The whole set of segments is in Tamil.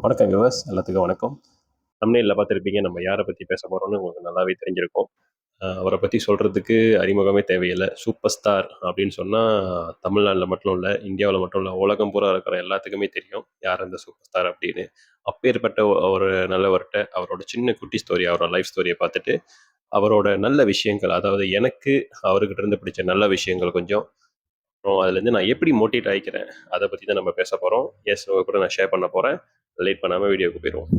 வணக்கம் விவஸ் எல்லாத்துக்கும் வணக்கம். தமிழில் பார்த்துருப்பீங்க நம்ம யாரை பற்றி பேச போகிறோம்னு உங்களுக்கு நல்லாவே தெரிஞ்சிருக்கும். அவரை பற்றி சொல்கிறதுக்கு அறிமுகமே தேவையில்லை. சூப்பர் ஸ்டார் அப்படின்னு சொன்னால் தமிழ்நாட்டில் மட்டும் இல்லை இந்தியாவில் மட்டும் இல்லை உலகம் பூரா இருக்கிற எல்லாத்துக்குமே தெரியும் யார் அந்த சூப்பர் ஸ்டார் அப்படின்னு. அப்பேற்பட்ட ஒரு நல்லவர்கிட்ட அவரோட சின்ன குட்டி ஸ்டோரி அவரோட லைஃப் ஸ்டோரியை பார்த்துட்டு அவரோட நல்ல விஷயங்கள் அதாவது எனக்கு அவர்கிட்ட இருந்து பிடிச்ச நல்ல விஷயங்கள் கொஞ்சம் அப்புறம் அதுலேருந்து நான் எப்படி மோட்டிவேட் ஆகிக்கிறேன் அதை பற்றி தான் நம்ம பேச போகிறோம் எஸ் உங்க கூட நான் ஷேர் பண்ண போகிறேன் லேட் பண்ணாமல் வீடியோக்கு போயிடுவோம்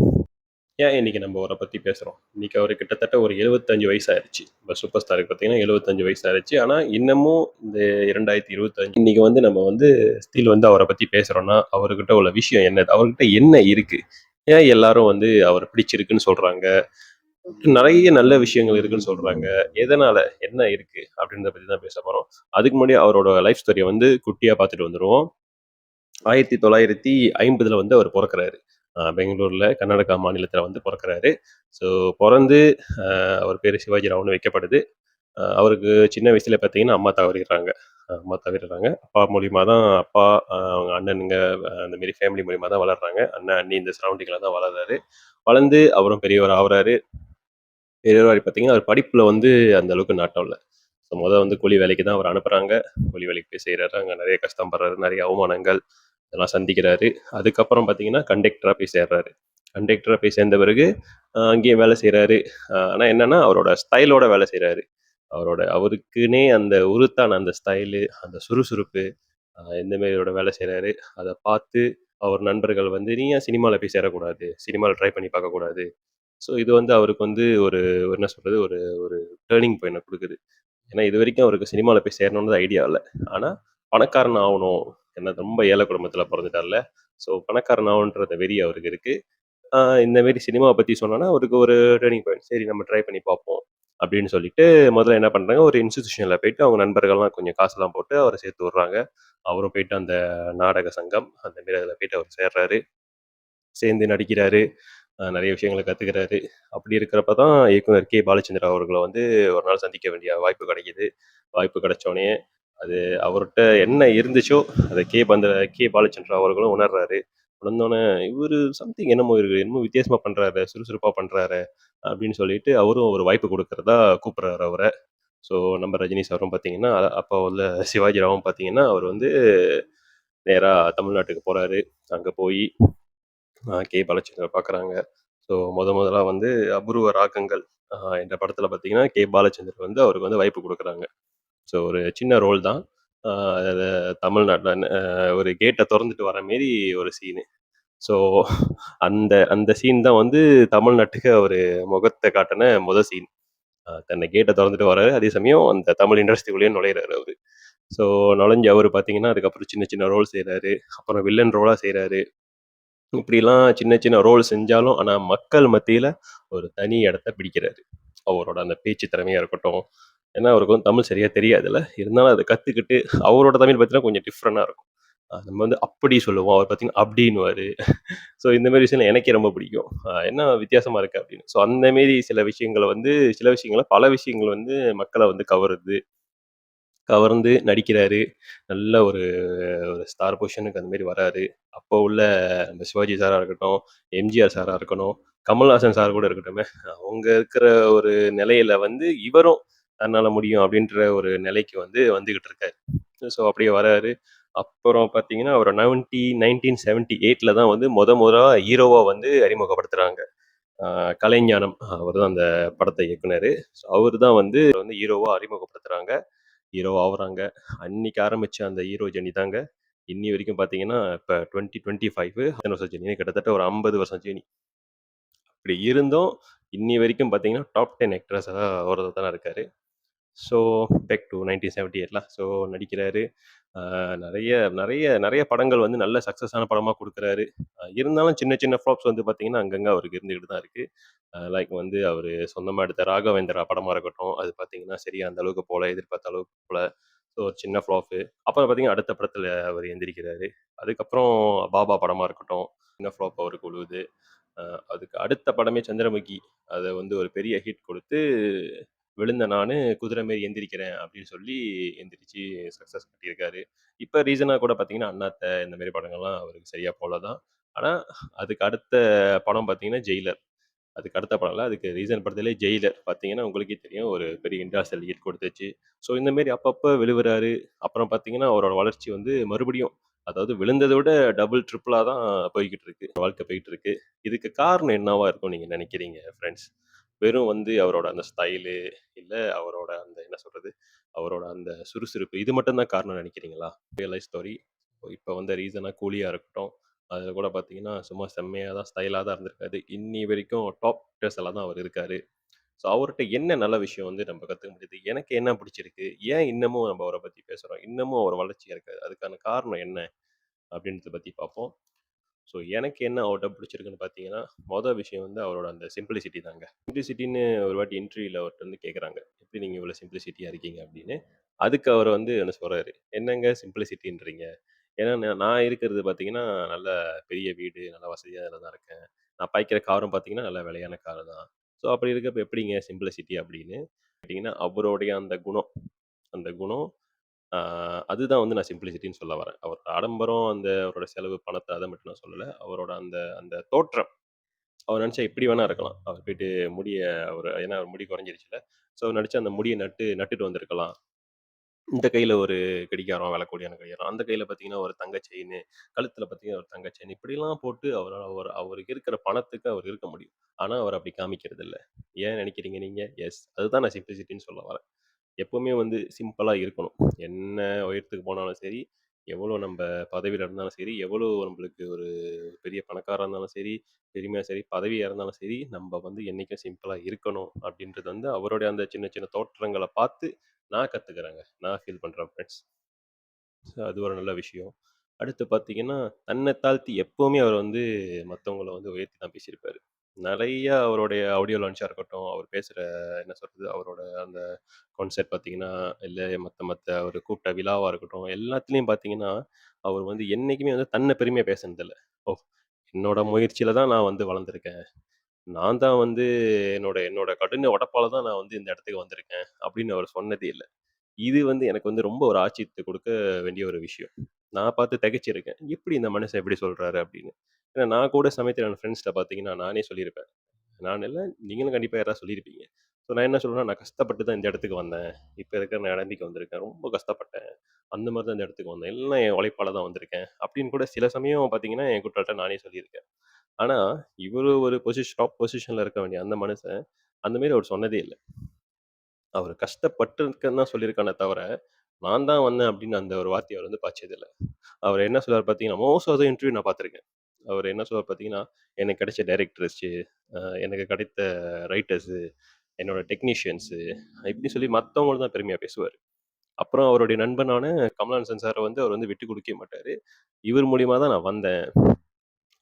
ஏன் இன்னைக்கு நம்ம அவரை பற்றி பேசுகிறோம் இன்னைக்கு அவர் கிட்டத்தட்ட ஒரு எழுபத்தஞ்சு வயசு ஆயிடுச்சு இப்போ சூப்பர் ஸ்டாருக்கு பார்த்தீங்கன்னா எழுபத்தஞ்சு வயசு ஆயிடுச்சு ஆனால் இன்னமும் இந்த இரண்டாயிரத்தி இருபத்தஞ்சு இன்னைக்கு வந்து நம்ம வந்து ஸ்டில் வந்து அவரை பற்றி பேசுகிறோன்னா அவர்கிட்ட உள்ள விஷயம் என்ன அவர்கிட்ட என்ன இருக்குது ஏன் எல்லாரும் வந்து அவர் பிடிச்சிருக்குன்னு சொல்கிறாங்க நிறைய நல்ல விஷயங்கள் இருக்குன்னு சொல்றாங்க. எதனால? என்ன இருக்கு? அப்படின்றத பத்தி தான் பேச போறோம். அதுக்கு முன்னாடி அவரோட லைஃப் ஸ்டோரியை வந்து குட்டியா பார்த்துட்டு வந்துருவோம். ஆயிரத்தி தொள்ளாயிரத்தி ஐம்பதுல வந்து அவர் பிறக்கிறாரு. பெங்களூரில் கர்நாடகா மாநிலத்தில் வந்து பிறக்கிறாரு. ஸோ பிறந்து அவர் பேர் சிவாஜி ராவ்னு வைக்கப்படுது. அவருக்கு சின்ன வயசுல பார்த்தீங்கன்னா அம்மா தவறிடுறாங்க. அம்மா தவறிடுறாங்க. அப்பா மூலியமா தான் அப்பா அவங்க அண்ணனுங்க அந்தமாரி அந்த மாதிரி ஃபேமிலி மூலியமா தான் வளர்றாங்க. அண்ணன் அண்ணி இந்த சரௌண்டிங்கில் தான் வளர்றாரு. வளர்ந்து அவரும் பெரியவர் ஆகுறாரு. பெரியவர் பார்த்தீங்கன்னா அவர் படிப்பில் வந்து அந்த அளவுக்கு நாட்டம் இல்லை. ஸோ முதல் வந்து கூலி வேலைக்கு தான் அவர் அனுப்புகிறாங்க கூலி வேலைக்கு போய் செய்கிறாரு அங்கே நிறைய கஷ்டம் படுறாரு. நிறைய அவமானங்கள். இதெல்லாம் சந்திக்கிறாரு. அதுக்கப்புறம் பார்த்தீங்கன்னா கண்டக்டராக போய் சேர்றாரு. கண்டக்டராக போய் சேர்ந்த பிறகு அங்கேயே அங்கேயும் வேலை செய்கிறாரு ஆனால் என்னென்னா அவரோட ஸ்டைலோட வேலை செய்கிறாரு அவரோட அவருக்குன்னே அந்த உருத்தான அந்த ஸ்டைலு அந்த சுறுசுறுப்பு இந்தமாரியோட வேலை செய்கிறாரு அதை பார்த்து அவர் நண்பர்கள் வந்து நீ ஏன் சினிமாவில் போய் சேரக்கூடாது? சினிமாவில் ட்ரை பண்ணி பார்க்கக்கூடாது? ஸோ இது வந்து அவருக்கு வந்து ஒரு ஒரு என்ன சொல்கிறது ஒரு ஒரு டேர்னிங் பாயிண்ட் கொடுக்குது. ஏன்னா இது வரைக்கும் அவருக்கு சினிமாவில் போய் சேரணுன்றது ஐடியா இல்லை. ஆனால் பணக்காரன் ஆகணும். என்ன ரொம்ப ஏழை குடும்பத்தில் பிறந்துட்டார்ல. ஸோ பணக்காரன் வெறி அவருக்கு இருக்குது இந்த மாரி சினிமாவை பற்றி சொன்னோன்னா அவருக்கு ஒரு டேர்னிங் பாயிண்ட் சரி நம்ம ட்ரை பண்ணி பார்ப்போம் அப்படின்னு சொல்லிட்டு முதல்ல என்ன பண்ணுறாங்க ஒரு இன்ஸ்டிடியூஷனில் போயிட்டு அவங்க நண்பர்கள்லாம் கொஞ்சம் காசுலாம் போட்டு அவரை சேர்த்து விட்றாங்க. அவரும் போயிட்டு அந்த நாடக சங்கம் அந்த மாரி அதில் போயிட்டு அவர் சேர்றாரு. சேர்ந்து நடிக்கிறாரு. நிறைய விஷயங்களை கற்றுக்கிறாரு அப்படி இருக்கிறப்ப தான் இயக்குனர் கே. பாலச்சந்திரா அவர்களை வந்து ஒரு நாள் சந்திக்க வேண்டிய வாய்ப்பு கிடைக்கிது. வாய்ப்பு கிடைச்சோடனே அது அவர்கிட்ட என்ன இருந்துச்சோ அதை கே பந்த கே பாலச்சந்திரா அவர்களும் உணர்றாரு. உணர்ந்தோன்னே இவர் சம்திங் என்னமோ இருக்கு என்னமோ வித்தியாசமாக பண்ணுறாரு சுறுசுறுப்பாக பண்ணுறாரு அப்படின்னு சொல்லிட்டு அவரும் ஒரு வாய்ப்பு கொடுக்கறதா கூப்பிட்றாரு அவரை. ஸோ நம்ம ரஜினி சாரும் பார்த்தீங்கன்னா அப்போ உள்ள சிவாஜி ராவும் பார்த்தீங்கன்னா அவர் வந்து நேராக தமிழ்நாட்டுக்கு போகிறாரு அங்கே போய் கே பாலச்சந்திரன் பார்க்குறாங்க ஸோ முத முதலாக வந்து அபூர்வ ராகங்கள் ஆஹ் என்ற படத்தில் பார்த்தீங்கன்னா கே பாலச்சந்தர் வந்து அவருக்கு வந்து வாய்ப்பு கொடுக்குறாங்க. ஸோ ஒரு சின்ன ரோல் தான். தமிழ்நாட்டில் ஒரு கேட்டை திறந்துட்டு வர மாரி ஒரு சீனு. ஸோ அந்த அந்த சீன் தான் வந்து தமிழ்நாட்டுக்கு அவர் முகத்தை காட்டின முத சீன். தன்னை கேட்டை திறந்துட்டு வர்றாரு அதே சமயம் அந்த தமிழ் இண்டஸ்ட்ரிக்குள்ளேயே நுழையிறாரு அவர். ஸோ நுழைஞ்சு அவர் பார்த்தீங்கன்னா அதுக்கப்புறம் சின்ன சின்ன ரோல் செய்கிறாரு அப்புறம் வில்லன் ரோலாக செய்கிறாரு இப்படிலாம் சின்ன சின்ன ரோல் செஞ்சாலும் ஆனால் மக்கள் மத்தியில் ஒரு தனி இடத்த பிடிக்கிறாரு. அவரோட அந்த பேச்சு திறமையாக இருக்கட்டும் ஏன்னா அவருக்கு வந்து தமிழ் சரியாக தெரியாதுல்ல. இருந்தாலும் அதை கற்றுக்கிட்டு அவரோட தமிழ் பார்த்தீங்கன்னா கொஞ்சம் டிஃப்ரெண்ட்டாக இருக்கும். நம்ம வந்து அப்படி சொல்லுவோம். அவர் பார்த்தீங்கன்னா அப்படின்னுவாரு. ஸோ இந்த மாதிரி விஷயம் எனக்கே ரொம்ப பிடிக்கும். என்ன வித்தியாசமாக இருக்குது அப்படின்னு. ஸோ அந்தமாரி சில விஷயங்களை வந்து சில விஷயங்களை பல விஷயங்கள் வந்து மக்களை வந்து கவருது. கவர்ந்து நடிக்கிறாரு. நல்ல ஒரு ஒரு ஸ்டார் பொசிஷனுக்கு அந்த மாதிரி வராரு. அப்போ உள்ள நம்ம சிவாஜி சாராக இருக்கட்டும் எம்ஜிஆர் சாராக இருக்கணும் கமல்ஹாசன் சார் கூட இருக்கட்டுமே. அவங்க இருக்கிற ஒரு நிலையில வந்து இவரும் தன்னால் முடியும் அப்படின்ற ஒரு நிலைக்கு வந்து வந்துக்கிட்டு இருக்காரு. ஸோ அப்படியே வராரு. அப்புறம் பார்த்தீங்கன்னா அவர் நைன்டி நைன்டீன் செவன்டி எயிட்டில் தான் வந்து முத முதலாக ஹீரோவாக வந்து அறிமுகப்படுத்துகிறாங்க கலைஞானம். அவர் தான் அந்த படத்தை இயக்குனர். ஸோ அவர் தான் வந்து வந்து ஹீரோவாக அறிமுகப்படுத்துகிறாங்க ஹீரோ ஆகுறாங்க அன்னைக்கு ஆரம்பித்த அந்த ஹீரோ ஜெனி தாங்க. இன்னி வரைக்கும் பார்த்தீங்கன்னா இப்போ டுவெண்ட்டி டுவெண்ட்டி ஃபைவ் வருஷம் ஜெனி கிட்டத்தட்ட ஒரு ஐம்பது வருஷம் ஜெனி அப்படி இருந்தும் இன்னி வரைக்கும் பார்த்தீங்கன்னா டாப் டென் ஆக்டர்ஸாக ஒருத்தர் தானே இருக்காரு. So back to nineteen seventy எயிட்லாம் so நடிக்கிறாரு நிறைய நிறைய நிறைய படங்கள் வந்து நல்ல சக்ஸஸான படமாக கொடுக்குறாரு. இருந்தாலும் சின்ன சின்ன ஃப்ளாப்ஸ் வந்து பார்த்தீங்கன்னா அங்கங்கே அவருக்கு இருந்துக்கிட்டு தான் இருக்குது லைக் வந்து அவர் சொந்தமாக எடுத்த ராகவேந்திரா படமாக இருக்கட்டும் அது பார்த்தீங்கன்னா சரியா அந்த அளவுக்கு போல எதிர்பார்த்த அளவுக்கு போல. ஸோ ஒரு சின்ன ஃப்ளாப்பு அப்புறம் பார்த்தீங்கன்னா அடுத்த படத்தில் அவர் எந்திரிக்கிறாரு. அதுக்கப்புறம் பாபா படமாக இருக்கட்டும் சின்ன ஃப்ளாப் அவருக்கு உழுவுது அதுக்கு அடுத்த படமே சந்திரமுகி. அதை வந்து ஒரு பெரிய ஹிட் கொடுத்து விழுந்த நான் குதிரை மாரி எந்திரிக்கிறேன் அப்படின்னு சொல்லி எந்திரிச்சு சக்ஸஸ் கட்டியிருக்காரு இப்போ ரீசனாக கூட பார்த்தீங்கன்னா அண்ணாத்த இந்த மாதிரி படங்கள்லாம் அவருக்கு சரியாக போல தான் ஆனா, அதுக்கு அடுத்த படம் பார்த்தீங்கன்னா, ஜெயிலர். அதுக்கு அடுத்த படம் இல்ல. அதுக்கு ரீசென்ட் படத்திலே ஜெயிலர் பார்த்தீங்கன்னா, உங்களுக்கே தெரியும். ஒரு பெரிய இன்டர்நேஷனல் ஹிட் கொடுத்துச்சு. ஸோ இந்த மாரி அப்பப்போ விழுவுறாரு. அப்புறம் பார்த்தீங்கன்னா, அவரோட வளர்ச்சி வந்து மறுபடியும் அதாவது விழுந்தத விட டபுள், ட்ரிபிளா தான் போய்க்கிட்டு இருக்கு. வாழ்க்கை போயிட்டு இருக்கு. இதுக்கு காரணம் என்னவா இருக்கும்னு நீங்க நினைக்கிறீங்க ஃபிரெண்ட்ஸ்? வெறும் வந்து அவரோட அந்த ஸ்டைலு, இல்ல அவரோட அந்த என்ன சொல்றது? அவரோட அந்த சுறுசுறுப்பு இது மட்டும் தான் காரணம்னு நெனைக்கிறீங்களா? Real life story. இப்ப வந்த ரீசென்ட்டா கூலியா இருக்கட்டும். அதுல கூட பார்த்தீங்கன்னா, சும்மா செம்மையா தான் ஸ்டைலா தான் இருந்திருக்காரு. இன்னி வரைக்கும் டாப் டேஸ்ல தான் அவர் இருக்காரு. ஸோ அவர்ட்ட என்ன நல்ல விஷயம் வந்து நம்ம கத்துக்க முடியுது? எனக்கு என்ன பிடிச்சிருக்கு? ஏன் இன்னமும் நம்ம அவர பத்தி பேசுறோம்? இன்னமும் அவர் வளர்ச்சியா இருக்காரு. அதுக்கான காரணம் என்ன? அப்படின்றத பத்தி பார்ப்போம். ஸோ எனக்கு என்ன அவர்கிட்ட பிடிச்சிருக்குன்னு பார்த்தீங்கன்னா, மொதல் விஷயம் வந்து அவரோட அந்த சிம்பிளிசிட்டி தாங்க. சிம்பிளிசிட்டின்னு ஒரு வாட்டி இன்டர்வியூவில் அவர்கிட்ட வந்து கேட்குறாங்க. "எப்படி நீங்கள் இவ்வளோ சிம்பிளிசிட்டியாக இருக்கீங்க?" அப்படின்னு. அதுக்கு அவர் வந்து என்ன சொல்கிறாரு "என்னங்க சிம்பிளிசிட்டின்றீங்க ஏன்னா நான் இருக்கிறது பார்த்தீங்கன்னா, நல்ல பெரிய வீடு, நல்ல வசதியாக இதுல தான் இருக்கேன். நான் பாய்க்கிற காரும் பார்த்தீங்கன்னா, நல்ல விலையான கார் தான். ஸோ அப்படி இருக்கப்போ எப்படிங்க சிம்பிளிசிட்டி அப்படின்னு கேட்டிங்கன்னா அவருடைய அந்த குணம் அந்த குணம் ஆ அதுதான் வந்து நான் சிம்ப்ளிசிட்டின்னு சொல்ல வரேன். அவரோட ஆடம்பரம், அந்த அவரோட செலவு, பணத்த அத மட்டும் நான் சொல்லல. அவரோட அந்த அந்த தோற்றம். அவர் நெனச்சா எப்படி வேணா இருக்கலாம். அவர் போயிட்டு முடிய அவரு ஏன்னா அவர் முடி கொறைஞ்சிருச்சுல்ல. ஸோ அவர் அந்த முடிய நட்டு நட்டுட்டு வந்திருக்கலாம். இந்த கையில ஒரு கடிகாரம், விலை கடிகாரம். அந்த கையில பார்த்தீங்கன்னா, ஒரு தங்க செயினு, கழுத்தில பார்த்தீங்கன்னா, ஒரு தங்க செயின். இப்படிலாம் போட்டு அவர் அவர் அவருக்கு இருக்கிற பணத்துக்கு அவர் இருக்க முடியும். ஆனா, அவர் அப்படி காமிக்கிறதில்ல. ஏன் நெனைக்கிறீங்க நீங்க? எஸ். அதுதான் நான் சிம்ப்ளிசிட்டின்னு சொல்ல வரேன். எப்பவுமே வந்து சிம்பிளா இருக்கணும். என்ன உயரத்துக்கு போனாலும் சரி, எவ்வளோ நம்ம பதவியில இருந்தாலும் சரி, எவ்வளோ நம்மளுக்கு ஒரு பெரிய பணக்காரரா இருந்தாலும் சரி, பெருமையா சரி, பதவியா இருந்தாலும் சரி, நம்ம வந்து என்னைக்கும் சிம்பிளா இருக்கணும் அப்படின்றது வந்து அவருடைய அந்த சின்ன சின்ன தோற்றங்கள பார்த்து நான் கத்துக்கிறேங்க. நான் ஃபீல் பண்றேன் ஃப்ரெண்ட்ஸ். ஸோ அது ஒரு நல்ல விஷயம். அடுத்து பார்த்தீங்கன்னா, தன்னை தாழ்த்தி எப்பவுமே அவர் வந்து மத்தவங்கள வந்து உயர்த்தி தான் பேசியிருப்பாரு. நிறைய அவருடைய ஆடியோ லான்ச்சா இருக்கட்டும், அவர் பேசுற என்ன சொல்றது, அவரோட அந்த கான்செர்ட் பார்த்தீங்கன்னா, இல்ல மத்த மத்த அவரு கூப்பிட்ட விழாவா இருக்கட்டும், எல்லாத்துலயும் பார்த்தீங்கன்னா, அவர் வந்து என்னைக்குமே வந்து தன்னை பெருமையா பேசினதில்ல. ஓ! என்னோட முயற்சியில தான் நான் வந்து வளர்ந்துருக்கேன். நான் தான் வந்து என்னோட என்னோட கடின உழைப்பால தான் நான் வந்து இந்த இடத்துக்கு வந்திருக்கேன். அப்படின்னு அவர் சொன்னதே இல்ல. இது வந்து எனக்கு வந்து ரொம்ப ஒரு ஆச்சரியத்த குடுக்க வேண்டிய ஒரு விஷயம். நான் பார்த்து திகைச்சிருக்கேன். எப்படி இந்த மனுஷன் இப்படி சொல்றாரு அப்படின்னு. ஏன்னா நான் கூட சமைத்த என் ஃப்ரெண்ட்ஸ்ட்ட பார்த்தீங்கன்னா, நானே சொல்லியிருப்பேன். நான் இல்லை நீங்களும் கண்டிப்பாக யாராவது சொல்லியிருப்பீங்க. ஸோ நான் என்ன சொல்லுவேன்னா, நான் கஷ்டப்பட்டு தான் இந்த இடத்துக்கு வந்தேன். இப்போ இருக்கிற நிலைமைக்கு வந்திருக்கேன். ரொம்ப கஷ்டப்பட்டேன். அந்த மாதிரி தான் இந்த இடத்துக்கு வந்தேன். எல்லாம் என் உழைப்பால தான் வந்திருக்கேன். அப்படின்னு கூட சில சமயம் பார்த்தீங்கன்னா, என் குற்றத்த நானே சொல்லியிருக்கேன். ஆனால் இவர் ஒரு பொசிஷன் டாப் பொசிஷனில் இருக்க வேண்டிய அந்த மனுஷன், அந்தமாரி அவர் சொன்னதே இல்லை அவர் கஷ்டப்பட்டுருக்கேன்னு தான் சொல்லியிருக்கானே தவிர, நான் தான் வந்தேன் அப்படின்னு அந்த ஒரு வார்த்தையை அவர் வந்து பாய்ச்சதில்ல. அவர் என்ன சொல்றாரு பார்த்தீங்கன்னா, மோஸ்ட் ஆஃப் த இன்டர்வியூ நான் பார்த்துருக்கேன். அவர் என்ன சொல்வார் பார்த்தீங்கன்னா, எனக்கு கிடைச்ச டைரக்டர்ஸு, எனக்கு கிடைத்த ரைட்டர்ஸு, என்னோட டெக்னீஷியன்ஸு, இப்படி சொல்லி மற்றவங்களும் தான் பெருமையாக பேசுவார் அப்புறம் அவருடைய நண்பனான கமலஹாசன் சாரை வந்து அவர் வந்து விட்டு கொடுக்க மாட்டார் இவர் மூலியமாக தான் நான் வந்தேன்.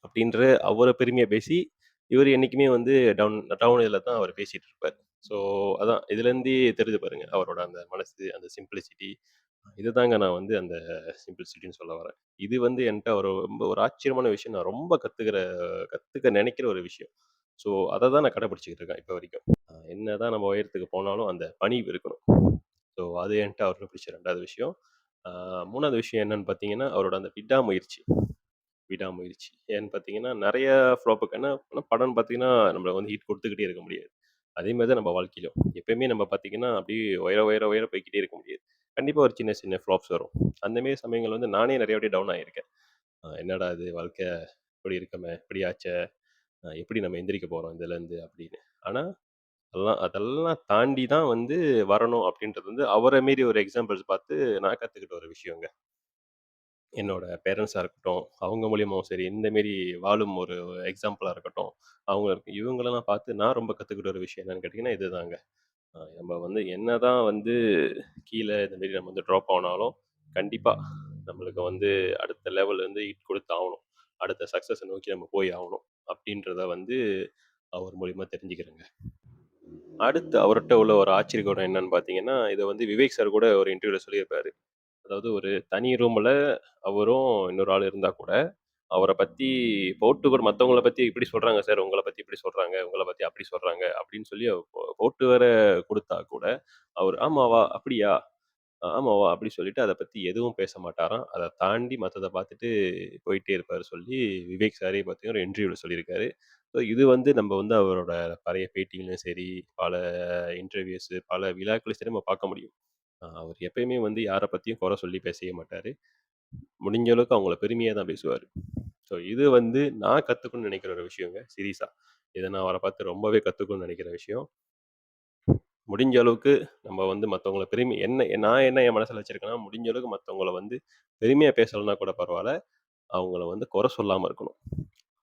அப்படின்ற அவரை பெருமையாக பேசி, இவர் என்னைக்குமே வந்து டவுன் டவுன் இதில் தான் அவர் பேசிகிட்டு இருப்பார் ஸோ அதான் இதுலேருந்தே தெரிஞ்சு பாருங்கள் அவரோட அந்த மனசு, அந்த சிம்பிளிசிட்டி இதுதாங்க நான் வந்து அந்த சிம்ப்ளிசிட்டின்னு சொல்ல வரேன். இது வந்து என்ட்ட ஒரு ரொம்ப ஒரு ஆச்சரியமான விஷயம். நான் ரொம்ப கத்துக்கிற கத்துக்க நெனைக்கிற ஒரு விஷயம். ஸோ அத தான் நான் கடைபிடிச்சுக்கிட்டு இருக்கேன் இப்ப வரைக்கும். அ என்னதான் நம்ம உயரத்துக்கு போனாலும் அந்த பணிவு இருக்கணும். ஸோ அது என்ட்ட அவர்ட்ட பிடிச்ச 2வது விஷயம். மூணாவது 3வது விஷயம் என்னன்னு பார்த்தீங்கன்னா, அவரோட அந்த விடாமுயற்சி. விடாமுயற்சி. ஏன்னு பார்த்தீங்கன்னா, நெறைய ஃப்ளாப்புக்கு ஏன்னா படம்னு பார்த்தீங்கன்னா, நம்மள வந்து ஹிட் குடுத்துக்கிட்டே இருக்க முடியாது. அதே மாரி தான் நம்ம வாழ்க்கையிலும். எப்பயுமே நம்ம பார்த்தீங்கன்னா, அப்படியே உயர, உயர, உயர போய்க்கிட்டே இருக்க முடியாது. கண்டிப்பாக ஒரு சின்ன, சின்ன ஃப்ளாப்ஸ் வரும். அந்த மாரி சமயங்கள் வந்து நானே நிறைய வாட்டி டவுன் ஆயிருக்கேன். அ என்னடா இது வாழ்க்கை இப்படி இருக்கமே, இப்படி ஆச்சே, அ எப்படி நம்ம எந்திரிக்க போறோம் இதுலேருந்து அப்படின்னு. ஆனா, அதெல்லாம் அதெல்லாம் தாண்டி தான் வந்து வரணும் அப்படின்றது வந்து அவர மீறி ஒரு எக்ஸாம்பிள்ஸ் பார்த்து நான் கத்துக்கிட்ட ஒரு விஷயங்க. என்னோட பேரண்ட்ஸா இருக்கட்டும், அவங்க மூலியமாவும் சரி, இந்த மாரி வாழும் ஒரு எக்ஸாம்பிளா இருக்கட்டும், அவங்க இவங்களெல்லாம் பார்த்து நான் ரொம்ப கத்துக்கிட்ட ஒரு விஷயம் என்னன்னு கேட்டிங்கன்னா, இதுதாங்க. அ நம்ம வந்து என்னதான் வந்து கீழே இந்த மாரி நம்ம வந்து ட்ராப் ஆனாலும், கண்டிப்பாக நம்மளுக்கு வந்து அடுத்த லெவல் வந்து கொடுத்து ஆகணும் அடுத்த சக்ஸஸை நோக்கி நம்ம போய் ஆகணும் அப்படின்றத வந்து அவர் மூலியமா தெரிஞ்சுக்கிறேங்க. அடுத்து அவர்கிட்ட உள்ள ஒரு ஆச்சரிய என்னன்னு பார்த்தீங்கன்னா, இதை வந்து விவேக் சார் கூட ஒரு இன்டர்வியூவில் சொல்லியிருப்பாரு. அதாவது ஒரு தனி ரூமில் அவரும் இன்னொரு ஆள் இருந்தால் கூட, அவர பத்தி போட்டு மற்றவங்கள மத்தவங்கள பத்தி இப்படி சொல்றாங்க சார், உங்கள பத்தி இப்படி சொல்றாங்க, உங்கள பத்தி அப்படி சொல்றாங்க அப்படின்னு சொல்லி அவ போ போட்டு வேற குடுத்தா கூட, அவரு "ஆமாவா? அப்படியா? ஆமாவா! அப்படி சொல்லிட்டு அத பத்தி எதுவும் பேச மாட்டாராம். அத தாண்டி மத்தத பார்த்துட்டு போயிட்டே இருப்பாரு சொல்லி, விவேக் சாரே பார்த்தீங்கன்னா, ஒரு இன்டர்வியூல சொல்லியிருக்காரு. ஸோ இது வந்து நம்ம வந்து அவரோட பழைய பேட்டியிலும் சரி, பல இன்டர்வியூஸு, பல விழாக்களையும் சரி நம்ம பார்க்க முடியும். அ அவர் எப்பயுமே வந்து யார பத்தியும் குறை சொல்லி பேசவே மாட்டாரு. முடிஞ்ச அளவுக்கு அவங்கள பெருமையா தான் பேசுவாரு. ஸோ இது வந்து நான் கற்றுக்கணும்னு நினைக்கிற ஒரு விஷயங்க, சீரியஸாக இதை நான் அவரை பார்த்து ரொம்பவே கற்றுக்கணும்னு நினைக்கிற விஷயம். முடிஞ்ச அளவுக்கு நம்ம வந்து மற்றவங்கள பெருமை என்ன நான் என்ன என் மனசில் வச்சிருக்கேன்னா, முடிஞ்ச அளவுக்கு மத்தவங்கள வந்து பெருமையாக பேசலைன்னா கூட பரவாயில்ல அவங்கள வந்து குறை சொல்லாமல் இருக்கணும்.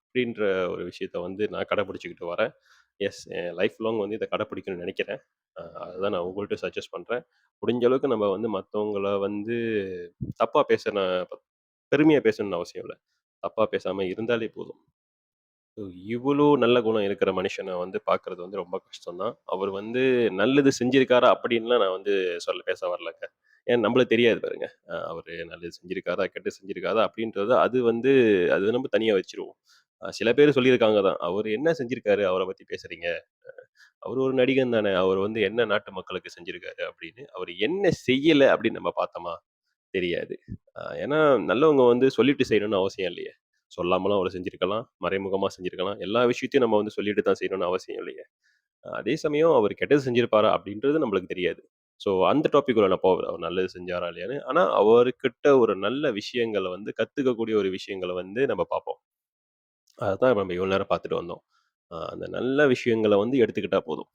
அப்படின்ற ஒரு விஷயத்த வந்து நான் கடைப்பிடிச்சிக்கிட்டு வரேன். எஸ் என் லைஃப் லாங் வந்து இதை கடைப்பிடிக்கணும்னு நினைக்கிறேன் அதுதான் நான் உங்கள்கிட்ட சஜஸ்ட் பண்ணுறேன் முடிஞ்ச அளவுக்கு நம்ம வந்து மற்றவங்கள வந்து தப்பாக பேசன பெருமையாக பேசணும்னு அவசியம் இல்லை தப்பாக பேசாமல் இருந்தாலே போதும். ஸோ இவ்வளோ நல்ல குணம் இருக்கிற மனுஷனை வந்து பார்க்குறது வந்து ரொம்ப கஷ்டம் தான். அவர் வந்து நல்லது செஞ்சிருக்காரா அப்படின்லாம் நான் வந்து சொல்ல பேச வரலங்க. ஏன் நம்மளுக்கு தெரியாது பாருங்க. அவர் நல்லது செஞ்சிருக்காரா, கெட்டு செஞ்சிருக்காரா அப்படின்றது அது வந்து அது நம்ம தனியாக வச்சுருவோம். சில பேர் சொல்லியிருக்காங்க தான். அவர் என்ன செஞ்சிருக்காரு? அவரை பற்றி பேசுறீங்க. அவர் ஒரு நடிகன் தானே. அவர் வந்து என்ன நாட்டு மக்களுக்கு செஞ்சிருக்காரு அப்படின்னு. அவர் என்ன செய்யலை அப்படின்னு நம்ம பார்த்தோமா? தெரியாது. அ ஏன்னா நல்லவங்க வந்து சொல்லிட்டு செய்யணும்னு அவசியம் இல்லையே. சொல்லாமலும் அவரு செஞ்சிருக்கலாம். மறைமுகமா செஞ்சிருக்கலாம். எல்லா விஷயத்தையும் நம்ம வந்து சொல்லிட்டு தான் செய்யணும்னு அவசியம் இல்லையே. அதே சமயம் அவர் கெட்டது செஞ்சிருப்பாரா? அப்படின்றது நம்மளுக்கு தெரியாது. ஸோ அந்த டாபிக் நான் போகல. அவர் நல்லது செஞ்சாரா? இல்லையான்னு. ஆனா அவருகிட்ட ஒரு நல்ல விஷயங்கள வந்து கத்துக்கக்கூடிய ஒரு விஷயங்கள வந்து நம்ம பார்ப்போம். அதுதான் நம்ம இவ்வளோ நேரம் பார்த்துட்டு வந்தோம். அ அந்த நல்ல விஷயங்கள வந்து எடுத்துக்கிட்டா போதும்.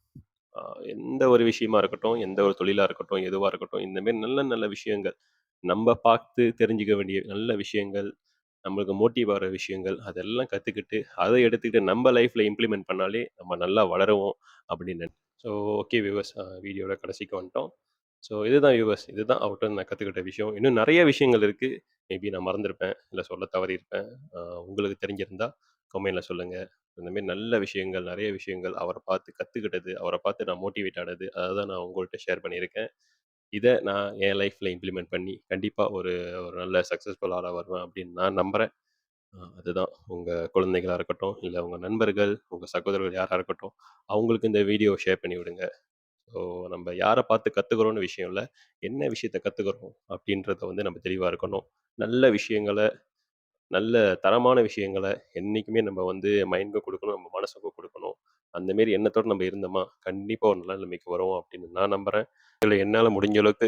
அ எந்த ஒரு விஷயமா இருக்கட்டும், எந்த ஒரு தொழிலா இருக்கட்டும், எதுவா இருக்கட்டும், இந்த மாரி நல்ல நல்ல விஷயங்கள், நம்ம பார்த்து தெரிஞ்சுக்க வேண்டிய நல்ல விஷயங்கள், நம்மளுக்கு மோட்டிவ் ஆகுற விஷயங்கள், அதெல்லாம் கத்துக்கிட்டு, அத எடுத்துக்கிட்டு நம்ம லைஃப்ல இம்ப்ளிமெண்ட் பண்ணாலே நம்ம நல்லா வளருவோம் அப்படின்னு ஸோ ஓகே வியூவர்ஸ் அ வீடியோட கடைசிக்கு வந்துட்டோம். ஸோ இதுதான் வியூவர்ஸ். இதுதான் அவர்கிட்ட நான் கத்துக்கிட்ட விஷயம். இன்னும் நெறைய விஷயங்கள் இருக்கு. மேபி நான் மறந்திருப்பேன். இல்ல சொல்ல தவறியிருப்பேன். அ உங்களுக்கு தெரிஞ்சிருந்தா கமெண்ட்ல சொல்லுங்க. இந்த மாரி நல்ல விஷயங்கள், நெறைய விஷயங்கள் அவர பார்த்து கத்துக்கிட்டது, அவர பார்த்து நான் மோட்டிவேட் ஆனது, அத தான் நான் உங்கள்ட்ட ஷேர் பண்ணியிருக்கேன். இத நான் என் லைஃப்ல இம்ப்ளிமெண்ட் பண்ணி, கண்டிப்பா ஒரு ஒரு நல்ல சக்சஸ்ஃபுல் ஆளா வருவேன் அப்படின்னு நான் நம்புறேன். அ அதுதான் உங்க குழந்தைகளா இருக்கட்டும், இல்ல உங்க நண்பர்கள், உங்க சகோதரர்கள் யாரா இருக்கட்டும், அவங்களுக்கு இந்த வீடியோ ஷேர் பண்ணி விடுங்க. ஸோ நம்ம யார பார்த்து கத்துக்கிறோம்னு விஷயம் இல்ல. என்ன விஷயத்த கத்துக்கிறோம் அப்படின்றத வந்து நம்ம தெளிவா இருக்கணும். நல்ல விஷயங்கள நல்ல தரமான விஷயங்கள என்னைக்குமே நம்ம வந்து மைண்டுக்கும் குடுக்கணும், நம்ம மனசுக்கும் குடுக்கணும். அந்த மாரி எண்ணத்தோட நம்ம இருந்தோமா, கண்டிப்பா ஒரு நல்ல நிலைமைக்கு வருவோம் அப்படின்னு நான் நம்புறேன். இதில் என்னால் முடிஞ்ச அளவுக்கு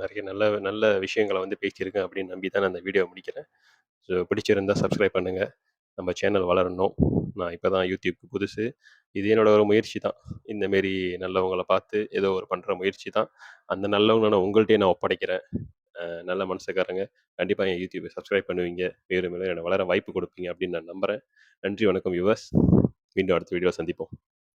நிறைய நல்ல நல்ல விஷயங்களை வந்து பேசியிருக்கேன் அப்படின்னு நம்பி தான் நான் இந்த முடிக்கிறேன். ஸோ பிடிச்சிருந்தா சப்ஸ்கிரைப் பண்ணுங்கள் நம்ம சேனல் வளரணும். நான் இப்போ தான் யூடியூப்க்கு புதுசு. இது என்னோட ஒரு முயற்சி தான். இந்த மாரி பார்த்து ஏதோ ஒரு பண்ணுற முயற்சி தான். அந்த நல்லவங்களை நான் உங்கள்ட்டயே நான் ஒப்படைக்கிறேன். நல்ல மனசுக்காரங்க. கண்டிப்பாக என் யூடியூப்பை சப்ஸ்கிரைப் பண்ணுவீங்க. மேலும் மேலும் என்னை வளர வாய்ப்பு கொடுப்பீங்க அப்படின்னு நான் நம்புறேன். நன்றி, வணக்கம் யுவர்ஸ் மீண்டும் அடுத்த வீடியோ சந்திப்போம்.